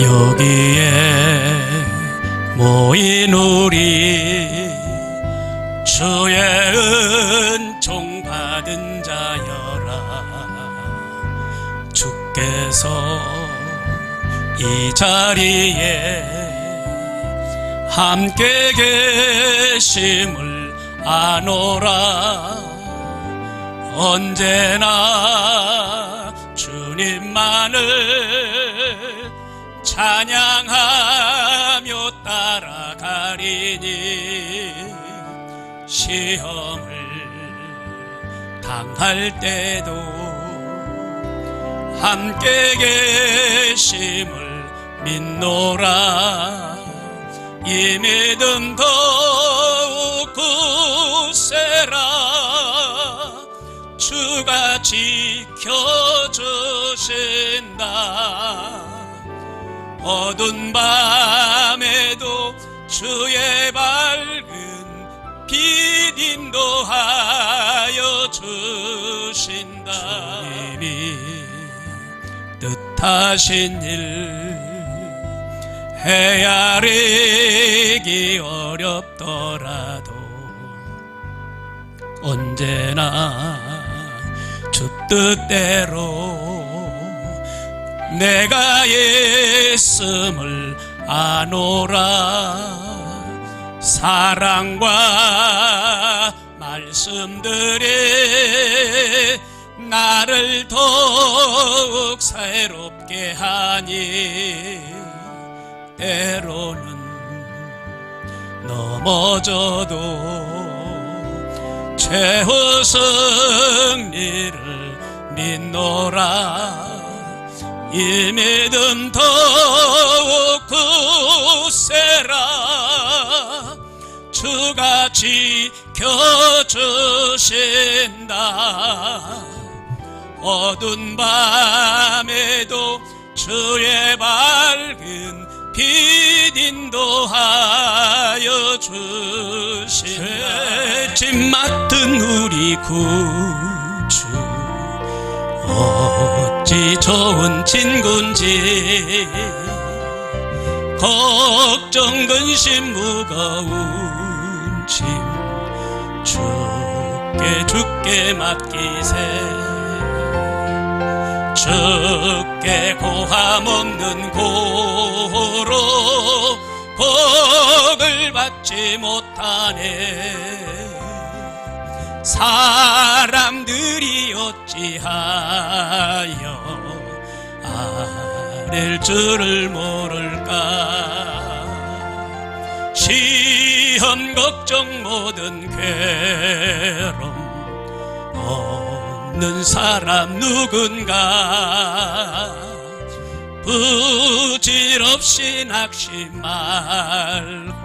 여기에 모인 우리 주의 은총 받은 자여라. 주께서 이 자리에 함께 계심을 아노라. 언제나 주님만을 찬양하며 따라가리니 시험을 당할 때도 함께 계심을 믿노라. 이 믿음 더욱 굳세라. 주가 지켜주신다 어두운 밤에도 주의 밝은 빛 인도하여 주신다. 주님이 뜻하신 일 헤아리기 어렵더라도 언제나 주 뜻대로 내가 예씀을 아노라. 사랑과 말씀들이 나를 더욱 새롭게 하니 때로는 넘어져도 최후 승리를 믿노라 이 믿음 더욱 굳세라. 주가 지켜주신다. 어두운 밤에도 주의 밝은 빛 인도하여 주신다. 죄짐 맡은 우리 구주 어찌 좋은 친군지 걱정 근심 무거운 짐 주께 주께 맡기세. 주께 고함 없는 고로 복을 받지 못하네 사람들이 어찌하여 아랠 줄을 모를까? 시험 걱정 모든 괴로움 없는 사람 누군가? 부질없이 낙심 말고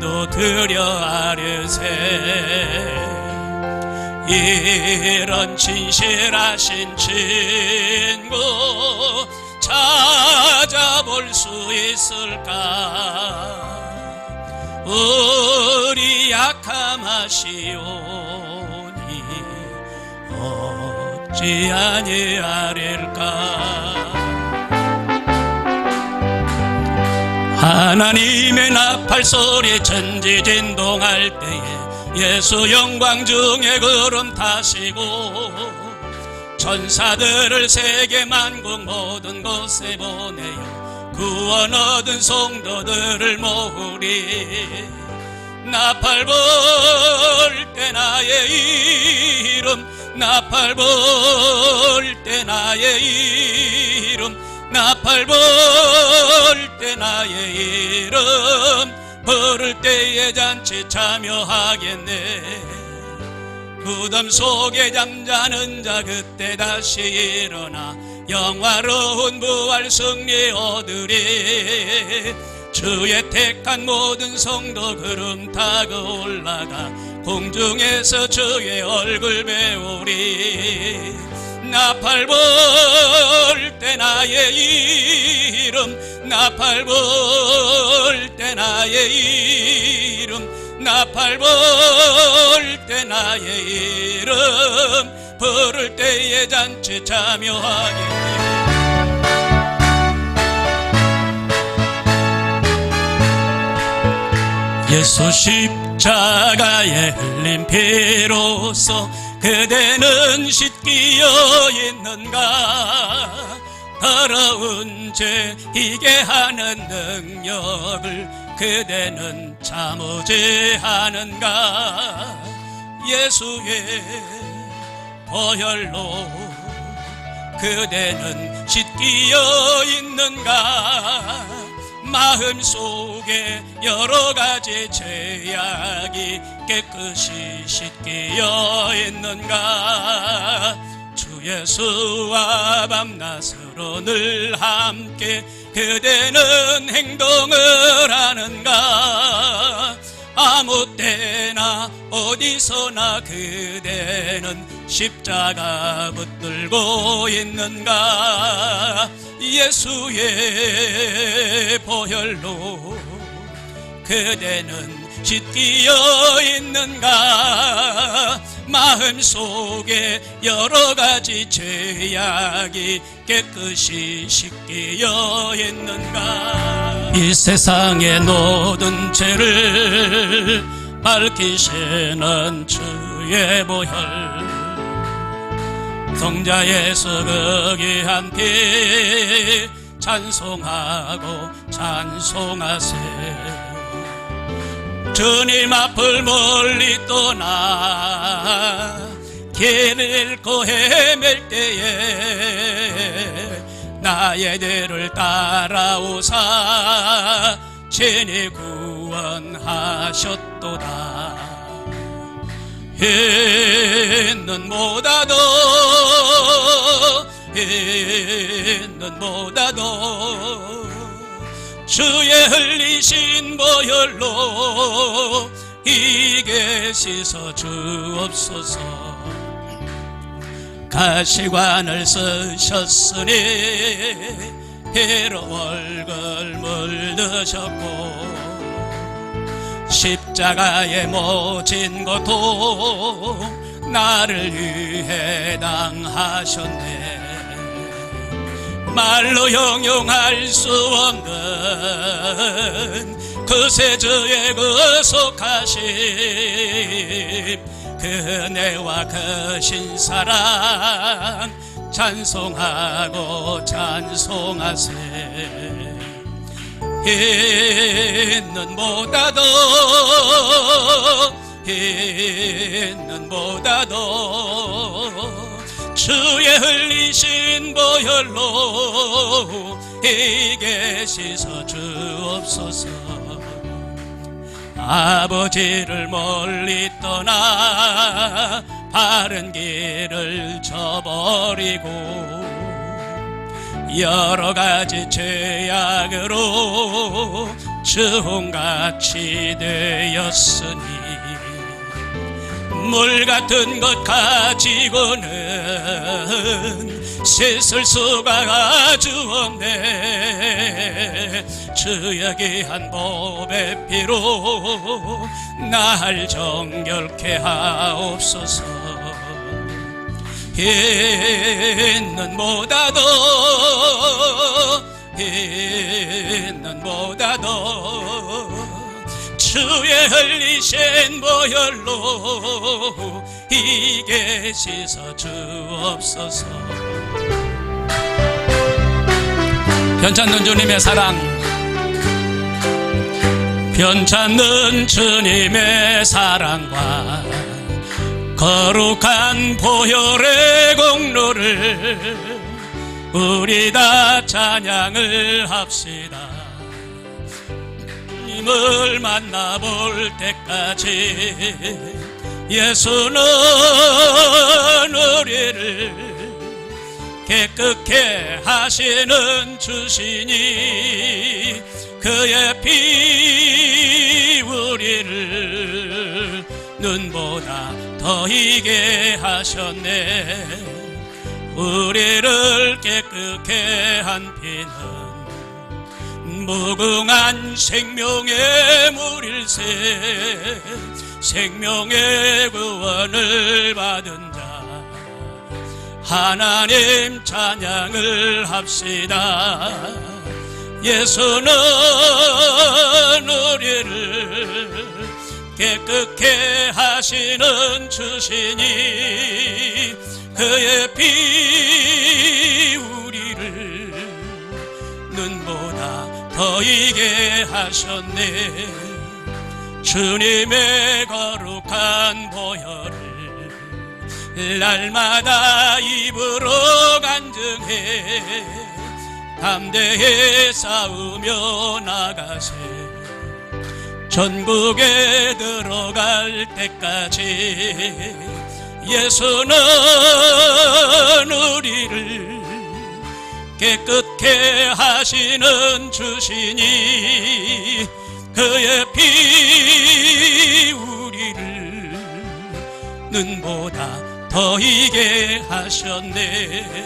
기도 드려 아뢰세. 이런 진실하신 친구 찾아볼 수 있을까? 우리 약함하시오니 어찌 아니하릴까 하나님의 나팔 소리 천지 진동할 때에 예수 영광 중에 구름 타시고 천사들을 세계 만국 모든 곳에 보내요 구원 얻은 성도들을 모으리. 나팔 불 때 나의 이름 나팔 불 때 나의 이름 나팔 불 때 나의 이름 부를 때에 잔치 참여하겠네. 무덤 속에 잠자는 자 그때 다시 일어나 영화로운 부활 승리 얻으리. 주의 택한 모든 성도 구름 타고 올라가 공중에서 주의 얼굴 배우리 나팔볼 때 나의 이름 나팔볼 때 나의 이름 나팔볼 때 나의 이름 부를 때에 잔치 참여하게 예수 십자가에 흘린 피로써 그대는 씻기어 있는가? 더러운 죄 이게 하는 능력을 그대는 참으지 하는가? 예수의 보혈로 그대는 씻기어 있는가 마음속에 여러 가지 죄악이 깨끗이 씻기어 있는가? 주 예수와 밤낮으로 늘 함께 그대는 행동을 하는가? 아무 때나 어디서나 그대는 십자가 붙들고 있는가? 예수의 보혈로 그대는 씻기어 있는가? 마음속에 여러 가지 죄악이 깨끗이 씻기어 있는가? 이 세상의 모든 죄를 밝히시는 주의 보혈 성자의 수극이한 피 찬송하고 찬송하세 주님 앞을 멀리 떠나 길을 잃고 헤맬 때에 나의 뒤를 따라오사 친히 구원하셨도다. 있는 보다도 있는 보다도 주의 흘리신 보혈로 이게 씻어 주옵소서. 가시관을 쓰셨으니 피로 얼굴 물드셨고 십자가에 모진 고통 나를 위해 당하셨네 말로 형용할 수 없는 그 세주의 구속하심 그네와 그 신 사랑 찬송하고 찬송하세. 있는 보다도 있는 보다도 주의 흘리신 보혈로 이게 씻어 주옵소서. 아버지를 멀리 떠나 바른 길을 저버리고 여러 가지 죄악으로 주홍같이 되었으니 물 같은 것 가지고는 씻을 수가 아주 없네. 주의 귀한 몸의 피로 날 정결케 하옵소서. 있는 보다도 주의 흘리신 보혈로 이게 씻어 주옵소서. 변찮는 주님의 사랑 변찮는 주님의 사랑과 거룩한 보혈의 공로를 우리 다 찬양을 합시다 주님을 만나볼 때까지 예수는 우리를 깨끗게 하시는 주시니 그의 피 우리를 눈보다 더 이게 하셨네. 우리를 깨끗게 한 피는 무궁한 생명의 물일세 생명의 구원을 받은 자 하나님 찬양을 합시다. 예수는 우리를 깨끗게 하시는 주시니 그의 피 더 이게 하셨네. 주님의 거룩한 보혈을 날마다 입으로 간증해 담대히 싸우며 나가세. 전국에 들어갈 때까지 예수는 우리를 깨끗 게 하시는 주시니 그의 피 우리를 눈보다 더 이게 하셨네